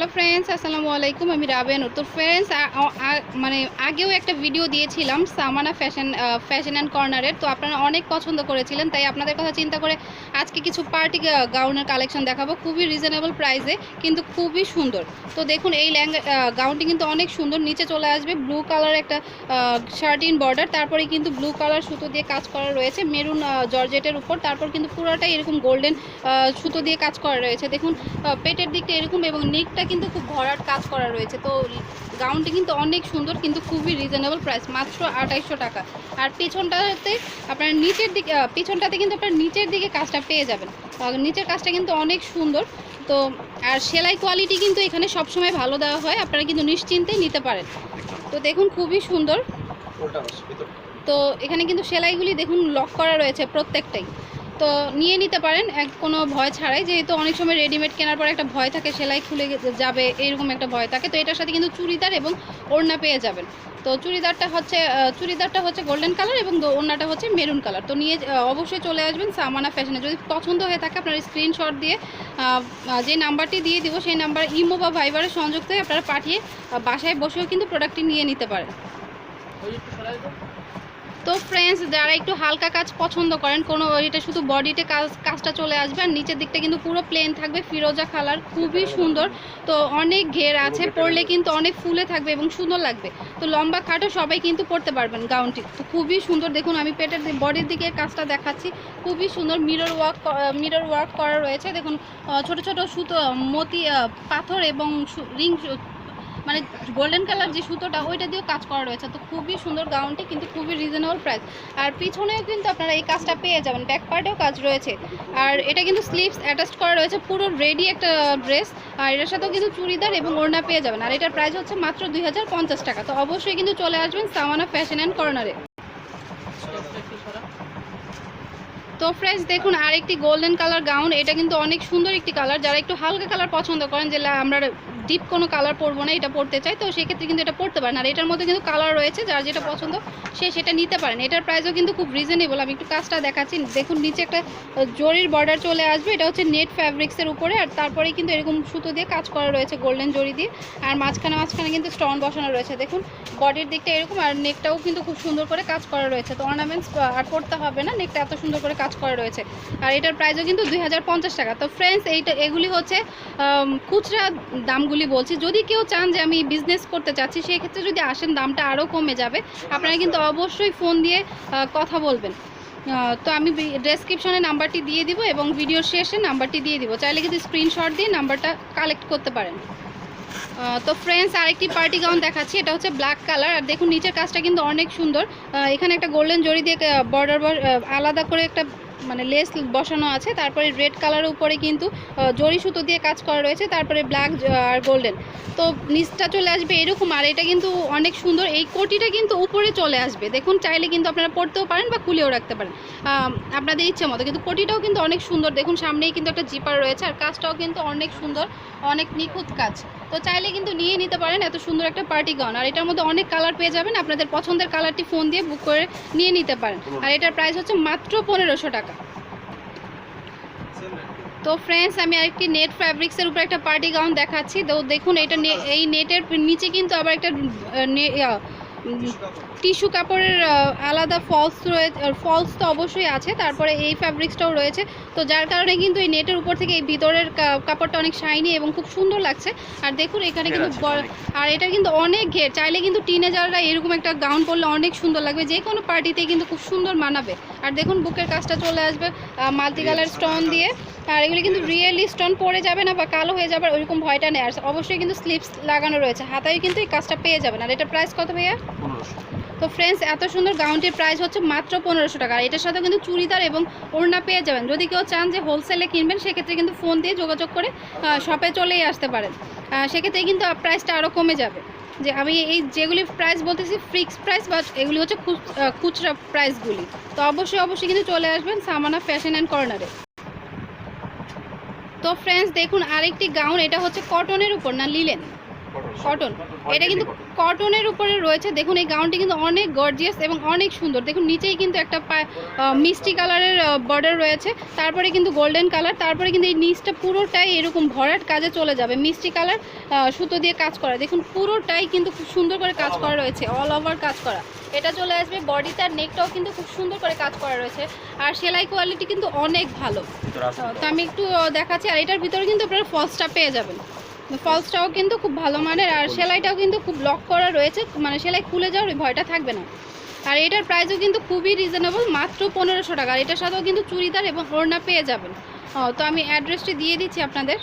Hello friends আসসালামু আলাইকুম আমি রাবেনুর তো ফ্রেন্ডস মানে আগেও একটা ভিডিও দিয়েছিলাম সামানা ফ্যাশন ফ্যাশন অ্যান্ড কর্নারের তো আপনারা অনেক পছন্দ করেছিলেন, তাই আপনাদের কথা চিন্তা করে আজকে কিছু পার্টি গাউনের কালেকশন দেখাবো। খুবই রিজনেবল প্রাইসে কিন্তু খুবই সুন্দর। তো দেখুন, এই ল্যাঙ্গা গাউনটি কিন্তু অনেক সুন্দর। নিচে চলে আসবে ব্লু কালার একটা শার্ট ইন বর্ডার তারপরে কিন্তু ব্লু কালার সুতো দিয়ে কাজ করা রয়েছে মেরুন জর্জেটের উপর। তারপর কিন্তু পুরোটাই এরকম গোল্ডেন সুতো দিয়ে কাজ করা রয়েছে। দেখুন পেটের দিকটা এরকম এবং নেকটা কিন্তু খুব ভরাট কাজ করা রয়েছে। তো গাউনটি কিন্তু অনেক সুন্দর কিন্তু খুবই রিজনেবল প্রাইস মাত্র আঠাইশশো টাকা। আর পিছনটাতে আপনার নিচের দিকে পিছনটাতে কিন্তু আপনার নিচের দিকে কাজটা পেয়ে যাবেন। নিচের কাজটা কিন্তু অনেক সুন্দর। তো আর সেলাই কোয়ালিটি কিন্তু এখানে সবসময় ভালো দেওয়া হয় আপনারা কিন্তু নিশ্চিন্তে নিতে পারেন। তো দেখুন খুবই সুন্দর। তো এখানে কিন্তু সেলাইগুলি দেখুন লক করা রয়েছে প্রত্যেকটাই। তো নিয়ে নিতে পারেন। এক, কোনো ভয় ছাড়াই। যেহেতু অনেক সময় রেডিমেড কেনার পর একটা ভয় থাকে, সেলাই খুলে যাবে, এরকম একটা ভয় থাকে। তো এটার সাথে কিন্তু চুড়িদার এবং ওড়না পেয়ে যাবেন। তো চুড়িদারটা হচ্ছে চুড়িদারটা হচ্ছে গোল্ডেন কালার এবং ওড়নাটা হচ্ছে মেরুন কালার তো নিয়ে অবশ্যই চলে আসবেন সামানা ফ্যাশনে যদি পছন্দ হয়ে থাকে, আপনার স্ক্রিনশট দিয়ে যে নাম্বারটি দিয়ে দিব, সেই নাম্বার ইমো বা ভাইবারের সংযুক্ত হয়ে আপনারা পাঠিয়ে বাসায় বসেও কিন্তু প্রোডাক্টটি নিয়ে নিতে পারেন। তো ফ্রেন্ডস যারা একটু হালকা কাজ পছন্দ করেন, কোনো এটা শুধু বডিতে কাজ কাজটা চলে আসবে, আর নিচের দিকটা কিন্তু পুরো প্লেন থাকবে, ফিরোজা কালার খুবই সুন্দর। তো অনেক ঘের আছে, পরলে কিন্তু অনেক ফুলে থাকবে এবং সুন্দর লাগবে। তো লম্বা খাটো সবাই কিন্তু পরতে পারবেন গাউনটি তো খুবই সুন্দর, দেখুন আমি পেটের বডির দিকে কাজটা দেখাচ্ছি। খুবই সুন্দর মিরর ওয়ার্ক মিরর ওয়ার্ক করা রয়েছে। দেখুন ছোট ছোট সুতো, মতি পাথর এবং রিং মানে গোল্ডেন কালার যে সুতোটা, ওইটা দিয়েও কাজ করা রয়েছে। তো খুবই সুন্দর গাউনটি কিন্তু খুবই রিজনেবল প্রাইস আর পিছনেও কিন্তু আপনারা এই কাজটা পেয়ে যাবেন ব্যাক পার্টেও কাজ রয়েছে। আর এটা কিন্তু স্লিভস অ্যাটাচ করা রয়েছে, পুরো রেডি একটা ড্রেস আর এটার সাথেও কিন্তু চুড়িদার এবং ওড়না পেয়ে যাবেন। আর এটার প্রাইস হচ্ছে মাত্র দুই হাজার পঞ্চাশ টাকা। তো অবশ্যই কিন্তু চলে আসবেন সামানা ফ্যাশন অ্যান্ড কর্নারে তো ফ্রেন্ডস দেখুন, আরেকটি গোল্ডেন কালার গাউন এটা কিন্তু অনেক সুন্দর একটি কালার যারা একটু হালকা কালার পছন্দ করেন, যে আমরা ডিপ কোনো কালার পরবো না, এটা পরতে চাই, তো সেক্ষেত্রে কিন্তু এটা পরতে পারেন। আর এটার মধ্যে কিন্তু কালার রয়েছে, যার যেটা পছন্দ, সে সেটা নিতে পারেন। এটার প্রাইসও কিন্তু খুব রিজনেবল আমি একটু কাজটা দেখাচ্ছি। দেখুন, নিচে একটা জরির বর্ডার চলে আসবে। এটা হচ্ছে নেট ফ্যাব্রিক্সের উপরে, আর তারপরে কিন্তু এরকম সুতো দিয়ে কাজ করা রয়েছে গোল্ডেন জরি দিয়ে। আর মাঝখানে মাঝখানে কিন্তু স্টোন বসানো রয়েছে। দেখুন বডির দিকটা এরকম, আর নেকটাও কিন্তু খুব সুন্দর করে কাজ করা রয়েছে। তো অর্নামেন্টস আর করতে হবে না নেকটা এত সুন্দর করে কাজ করা রয়েছে। আর এটার প্রাইসও কিন্তু দুই হাজার পঞ্চাশ টাকা। তো ফ্রেন্ডস এইটা, এগুলি হচ্ছে খুচরা দামগুলি বলছি। যদি কেউ চান যে আমি বিজনেস করতে চাচ্ছি সেই ক্ষেত্রে যদি আসেন, দামটা আরও কমে যাবে। আপনারা কিন্তু অবশ্যই ফোন দিয়ে কথা বলবেন। তো আমি ডেসক্রিপশনে নাম্বারটি দিয়ে দিব এবং ভিডিও শেষে নাম্বারটি দিয়ে দিব। চাইলে কিন্তু স্ক্রিনশট দিয়ে নাম্বারটা কালেক্ট করতে পারেন। তো ফ্রেন্ডস আরেকটি পার্টি গাউন দেখাচ্ছি, এটা হচ্ছে ব্ল্যাক কালার আর দেখুন, নিচের কাজটা কিন্তু অনেক সুন্দর। এখানে একটা গোল্ডেন জড়ি দিয়ে বর্ডার আলাদা করে একটা মানে লেস বসানো আছে, তারপরে রেড কালারের উপরে কিন্তু জরি সুতো দিয়ে কাজ করা রয়েছে, তারপরে ব্ল্যাক আর গোল্ডেন। তো নিচটা চলে আসবে এরকম, আর এটা কিন্তু অনেক সুন্দর, এই কোটিটা কিন্তু উপরে চলে আসবে। দেখুন, চাইলে কিন্তু আপনারা পড়তেও পারেন বা খুলেও রাখতে পারেন। আপনাদের ইচ্ছে মতো, কিন্তু কোটিটাও কিন্তু অনেক সুন্দর। দেখুন, সামনেই কিন্তু একটা জিপার রয়েছে, আর কাজটাও কিন্তু অনেক সুন্দর, অনেক নিখুঁত কাজ। তো চাইলে কিন্তু নিয়ে নিতে পারেন, এত সুন্দর একটা পার্টি গাউন। আর এটার মধ্যে অনেক কালার পেয়ে যাবেন, আপনাদের পছন্দের কালারটি ফোন দিয়ে বুক করে নিয়ে নিতে পারেন। আর এটার প্রাইস হচ্ছে মাত্র পনেরোশো টাকা। তো ফ্রেন্ডস আমি আরেকটি নেট ফ্যাব্রিক্সের উপর একটা পার্টি গাউন দেখাচ্ছি। তো দেখুন এটা নে- এই নেটের নিচে কিন্তু আবার একটা টিস্যু কাপড়ের আলাদা ফলস রয়েছে ফলস তো অবশ্যই আছে। তারপরে এই ফ্যাব্রিক্সটাও রয়েছে। তো যার কারণে কিন্তু এই নেটের উপর থেকে এই ভিতরের কাপড়টা অনেক শাইনি এবং খুব সুন্দর লাগছে। আর দেখুন এখানে কিন্তু আর এটা কিন্তু অনেক ঘের। চাইলে কিন্তু টিনেজাররা এরকম একটা গাউন পরলে অনেক সুন্দর লাগবে। যে কোনো পার্টিতে কিন্তু খুব সুন্দর মানাবে। আর দেখুন বুকের কাজটা চলে আসবে মাল্টি কালার স্টোন দিয়ে। আর এগুলি কিন্তু রিয়েলি স্টোন পড়ে যাবে না বা কালো হয়ে যাবে ওইরকম ভয়টা নেই। আর অবশ্যই কিন্তু স্লিপস লাগানো রয়েছে। হাতায় কিন্তু এই কাজটা পেয়ে যাবেন। আর এটা প্রাইস কত ভাইয়া? তো ফ্রেন্ডস এত সুন্দর গাউনটির প্রাইস হচ্ছে মাত্র পনেরোশো টাকা। এটার সাথে কিন্তু চুড়িদার এবং ওড়না পেয়ে যাবেন। যদি কেউ চান যে হোলসেলে কিনবেন, সেক্ষেত্রে কিন্তু ফোন দিয়ে যোগাযোগ করে শপে চলেই আসতে পারেন। সেক্ষেত্রে কিন্তু প্রাইসটা আরও কমে যাবে। যে আমি এই যেগুলি প্রাইস বলতেছি ফিক্স প্রাইস বা এগুলি হচ্ছে খুচ- খুচরা প্রাইসগুলি তো অবশ্যই অবশ্যই কিন্তু চলে আসবেন সামানা ফ্যাশন অ্যান্ড কর্নারে তো ফ্রেন্ডস দেখুন আরেকটি গাউন এটা হচ্ছে কটনের উপর, না লিলেন কটন এটা কিন্তু কটনের উপরে রয়েছে। দেখুন এই গাউনটি কিন্তু অনেক গর্জিয়াস এবং অনেক সুন্দর। দেখুন নিচেই কিন্তু একটা মিষ্টি কালারের বর্ডার রয়েছে। তারপরে কিন্তু গোল্ডেন কালার তারপরে কিন্তু এই নিচটা পুরোটাই এরকম ভরাট কাজে চলে যাবে। মিষ্টি কালার সুতো দিয়ে কাজ করা। দেখুন পুরোটাই কিন্তু খুব সুন্দর করে কাজ করা রয়েছে। অল ওভার কাজ করা। এটা চলে আসবে বডিটার নেকটাও কিন্তু খুব সুন্দর করে কাজ করা রয়েছে। আর সেলাই কোয়ালিটি কিন্তু অনেক ভালো। তো আমি একটু দেখাচ্ছি। আর এটার ভিতরে কিন্তু আপনারা ফলসটা পেয়ে যাবেন। ফলসটাও কিন্তু খুব ভালো মানের আর সেলাইটাও কিন্তু খুব লক করা রয়েছে মানে সেলাই খুলে যাওয়ার ভয়টা থাকবে না। আর এটার প্রাইসও কিন্তু খুবই রিজনেবল মাত্র পনেরোশো টাকা। আর এটার সাথেও কিন্তু চুড়িদার এবং ওড়না পেয়ে যাবেন। তো আমি অ্যাড্রেসটি দিয়ে দিচ্ছি আপনাদের।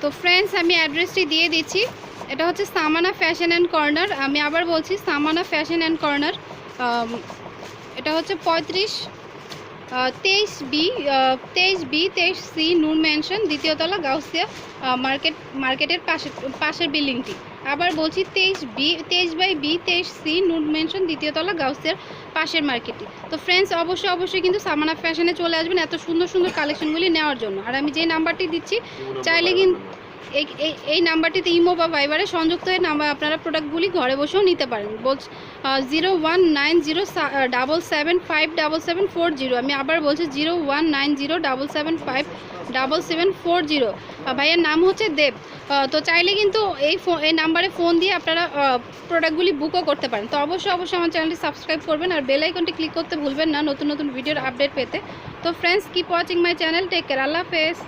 তো ফ্রেন্ডস আমি অ্যাড্রেসটি দিয়ে দিচ্ছি। এটা হচ্ছে সামানা ফ্যাশন অ্যান্ড কর্নার আমি আবার বলছি সামানা ফ্যাশন অ্যান্ড কর্নার এটা হচ্ছে পঁয়ত্রিশ তেইশ বি তেইশ বি তেইশ সি নূর ম্যানশন দ্বিতীয়তলা গাউসিয়া মার্কেট মার্কেটের পাশে পাশের বিল্ডিংটি। আবার বলছি তেইশ বি তেইশ বাই বি তেইশ সি নূর মেনশন দ্বিতীয়তলা গাউসিয়ার পাশের মার্কেটটি। তো ফ্রেন্ডস অবশ্যই অবশ্যই কিন্তু সামানা ফ্যাশনে চলে আসবেন এত সুন্দর সুন্দর কালেকশনগুলি নেওয়ার জন্য। আর আমি যে নাম্বারটি দিচ্ছি চাইলে কিন্তু এই, এই- নাম্বারটিতে ইমো বা ভাইবারে সংযুক্ত হয়ে নাম্বার, আপনারা প্রোডাক্টগুলি ঘরে বসেও নিতে পারেন বলছি zero one nine zero double seven five double seven four zero. আমি আবার বলছি, zero one nine zero double seven five double seven four zero. ভাইয়ের নাম হচ্ছে দেব। তো চাইলে কিন্তু এই এই নাম্বারে ফোন দিয়ে আপনারা প্রোডাক্টগুলি বুকও করতে পারেন। তো অবশ্যই অবশ্যই আমার চ্যানেলটি সাবস্ক্রাইব করবেন আর বেল আইকনটি ক্লিক করতে ভুলবেন না নতুন নতুন ভিডিওর আপডেট পেতে। তো friends keep watching my channel take care আল্লাহ হাফেজ।